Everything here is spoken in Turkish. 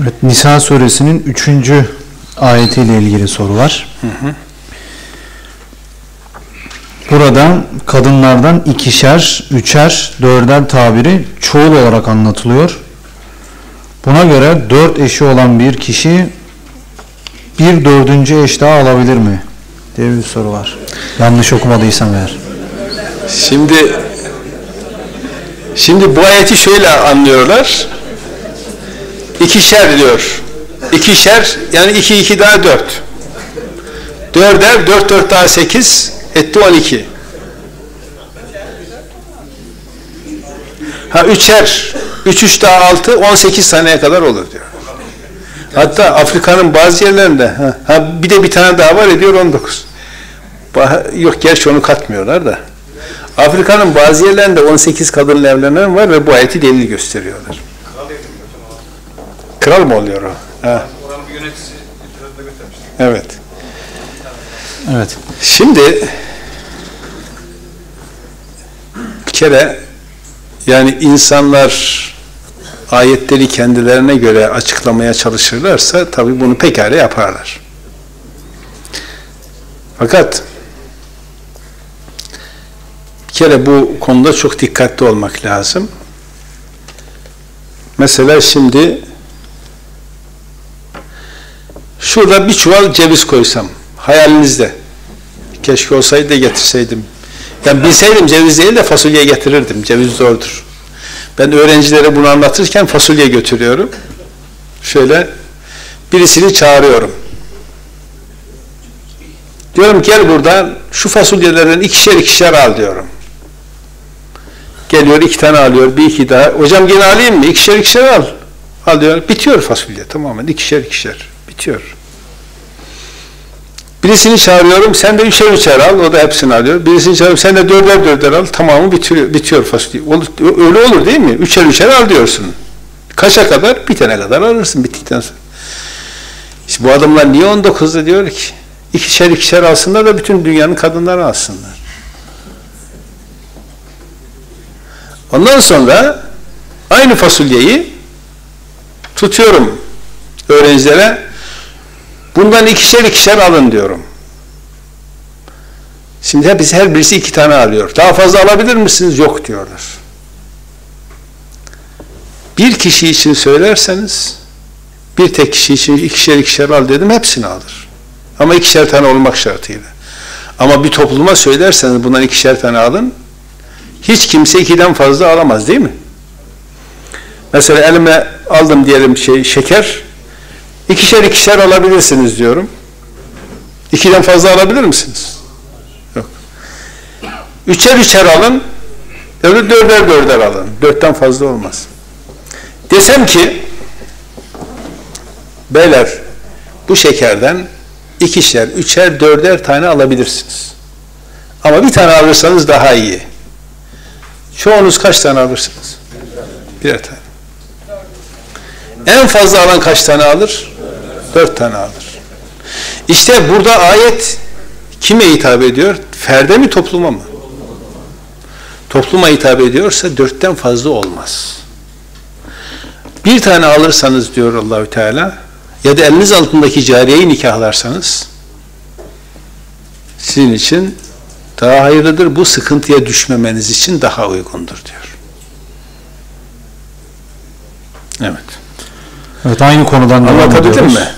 Evet, Nisa suresinin 3. ayetiyle ilgili soru var. Burada kadınlardan ikişer, üçer, dörder tabiri çoğul olarak anlatılıyor. Buna göre dört eşi olan bir kişi bir dördüncü eş daha alabilir mi? diye bir soru var. Yanlış okumadıysam eğer. Şimdi şimdi bu ayeti şöyle anlıyorlar. İkişer diyor. İkişer yani iki iki daha dört. Dörder, dört dört daha sekiz etti on iki. Ha üçer, üç üç daha altı on sekiz taneye kadar olur diyor. Hatta Afrika'nın bazı yerlerinde ha, ha, bir de bir tane daha var ediyor 19. Bah- Yok gerçi onu katmıyorlar da. Afrika'nın bazı yerlerinde 18 kadınla evlenen var ve bu ayeti delil gösteriyorlar. Kral mı oluyor o? Ha. Oranın bir yöneticisi internette göstermiş. Evet. Evet. Şimdi bir kere yani insanlar ayetleri kendilerine göre açıklamaya çalışırlarsa tabii bunu pekala yaparlar. Fakat bir kere bu konuda çok dikkatli olmak lazım. Mesela şimdi şurada bir çuval ceviz koysam hayalinizde keşke olsaydı da getirseydim. Yani bilseydim ceviz değil de fasulye getirirdim. Ceviz zordur. Ben öğrencilere bunu anlatırken fasulye götürüyorum. Şöyle birisini çağırıyorum. Diyorum gel buradan şu fasulyelerden ikişer ikişer al diyorum. Geliyor iki tane alıyor, bir iki daha. Hocam gene alayım mı? İkişer ikişer al. Alıyor. Bitiyor fasulye tamamen. ikişer ikişer. Bitiyor. Birisini çağırıyorum, sen de üçer üçer al, o da hepsini alıyor. Birisini çağırıyorum, sen de dörder dörder al, tamamı bitiriyor, bitiyor fasulye. Öyle olur değil mi? Üçer üçer al diyorsun. Kaça kadar? Bitene kadar alırsın bittikten sonra. İşte bu adamlar niye 19'da diyor ki? İkişer ikişer alsınlar da bütün dünyanın kadınları alsınlar. Ondan sonra aynı fasulyeyi tutuyorum öğrencilere. Bundan ikişer ikişer alın diyorum. Şimdi hepsi her birisi iki tane alıyor. Daha fazla alabilir misiniz? Yok diyorlar. Bir kişi için söylerseniz bir tek kişi için ikişer ikişer al dedim hepsini alır. Ama ikişer tane olmak şartıyla. Ama bir topluma söylerseniz bundan ikişer tane alın hiç kimse ikiden fazla alamaz değil mi? Mesela elime aldım diyelim şey şeker ikişer ikişer alabilirsiniz diyorum. İkiden fazla alabilir misiniz? Yok. Üçer üçer alın öbür dörder dörder alın. Dörtten fazla olmaz. Desem ki beyler bu şekerden ikişer, üçer, dörder tane alabilirsiniz. Ama bir tane alırsanız daha iyi. Çoğunuz kaç tane alırsınız? Birer tane. En fazla alan kaç tane alır? Dört tane alır. İşte burada ayet kime hitap ediyor? Ferde mi topluma mı? Topluma hitap ediyorsa dörtten fazla olmaz. Bir tane alırsanız diyor Allahü Teala ya da eliniz altındaki cariyeyi nikahlarsanız sizin için daha hayırlıdır. Bu sıkıntıya düşmemeniz için daha uygundur diyor. Evet. Evet aynı konudan devam Anlatabildim mi?